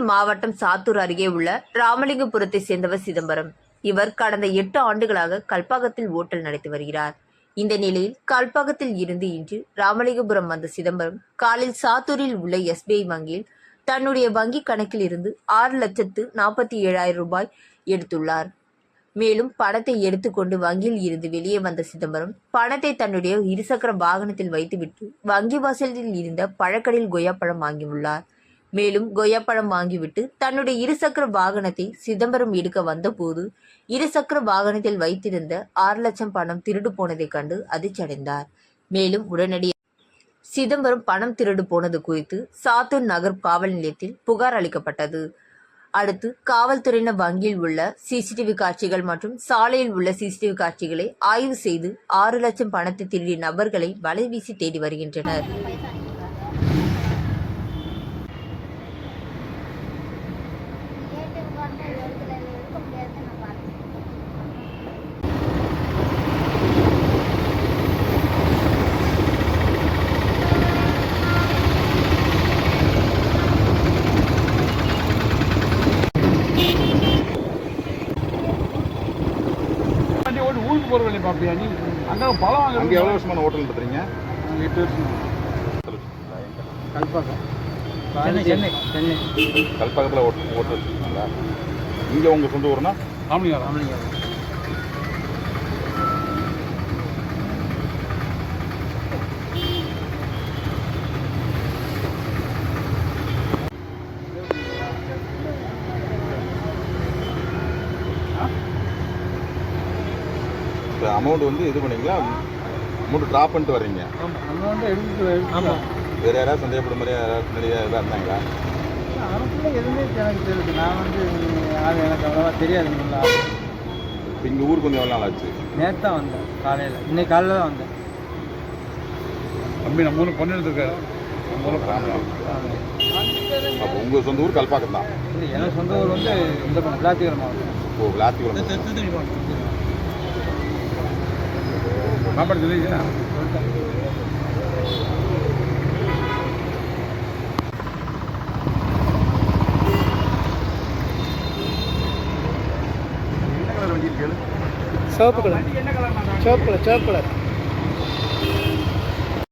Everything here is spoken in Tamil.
மாவட்டம் சாத்தூர் அருகே உள்ள ராமலிங்கபுரத்தை சேர்ந்தவர் சிதம்பரம். இவர் கடந்த எட்டு ஆண்டுகளாக கல்பாக்கத்தில் ஓட்டல் நடத்தி வருகிறார். இந்த நிலையில் கல்பாக்கத்தில் இருந்து இன்று ராமலிங்கபுரம் வந்த சிதம்பரம் காலில் சாத்தூரில் உள்ள எஸ்பிஐ வங்கியில் தன்னுடைய வங்கி கணக்கில் இருந்து ஆறு லட்சத்து நாற்பத்தி ஏழாயிரம் ரூபாய் எடுத்துள்ளார். மேலும் பணத்தை எடுத்துக்கொண்டு வங்கியில் இருந்து வெளியே வந்த சிதம்பரம் பணத்தை தன்னுடைய இருசக்கர வாகனத்தில் வைத்துவிட்டு வங்கி வாசலில் இருந்த பழக்கடையில் கொய்யாப்பழம் வாங்கியுள்ளார். மேலும் கொய்யாப்பழம் வாங்கிவிட்டு தன்னுடைய இருசக்கர வாகனத்தை சிதம்பரம் எடுக்க வந்தபோது இருசக்கர வாகனத்தில் வைத்திருந்த ஆறு லட்சம் பணம் திருடு போனதைக் கண்டு அதிர்ச்சியடைந்தார். மேலும் உடனடியாக சிதம்பரம் பணம் திருடு போனது குறித்து சாத்தூர் நகர் காவல் நிலையத்தில் புகார் அளிக்கப்பட்டது. அடுத்து காவல்துறையினர் வங்கியில் உள்ள சிசிடிவி காட்சிகள் மற்றும் சாலையில் உள்ள சிசிடிவி காட்சிகளை ஆய்வு செய்து ஆறு லட்சம் பணத்தை திருடிய நபர்களை வலைவீசி தேடி வருகின்றனர். ஊருக்கு போகிற வழி பார்ப்பியா நீ? அங்கே பழம் வாங்க அங்கே எவ்வளோ வருஷமான ஹோட்டல் நடத்துறீங்க? எட்டு வருஷம். கல்பாக்கம். சென்னை சென்னை. சென்னை. கல்பாக்கத்தில் ஹோட்டல் ஹோட்டல் வச்சுருக்கீங்களா? இங்கே உங்கள் சொந்த ஊர்னா? ராமலிங்காரம் ராமலிங்கம். அமௌண்ட் வந்து இது பண்ணீங்களா அமௌண்ட் ட்ராப் பண்ணிட்டு வர்றீங்க ஆமாம் நம்ம வந்து எடுத்து ஆமாம் வேறு யாராவது சந்தேகப்படும் மாதிரி யாராவது நிறைய இதாக இருந்தாங்களா எதுவுமே எனக்கு தெரியுது நான் வந்து அது எனக்கு அவ்வளோவா தெரியாது நல்லா இப்போ இங்கே ஊருக்கு வந்து எவ்வளோ நாள் ஆச்சு நேற்று தான் வந்தேன் காலையில் இன்னைக்கு காலையில் தான் வந்தேன் தம்பி நம்ம ஊருக்கு பொண்ணு எடுத்துருக்காரு நம்ம ஊரில் அப்போ உங்கள் சொந்த ஊர் கல்பாக்கம் தான் இல்லை எனக்கு சொந்த ஊர் வந்து இந்த விளாத்திகரம் மாவட்டம் ஓ விளாத்திக்குளம் சாப்பாடு சொல்லிச்சா சிவப்பு கலர். சிவப்பு கலர் சிவப்பு கலர்.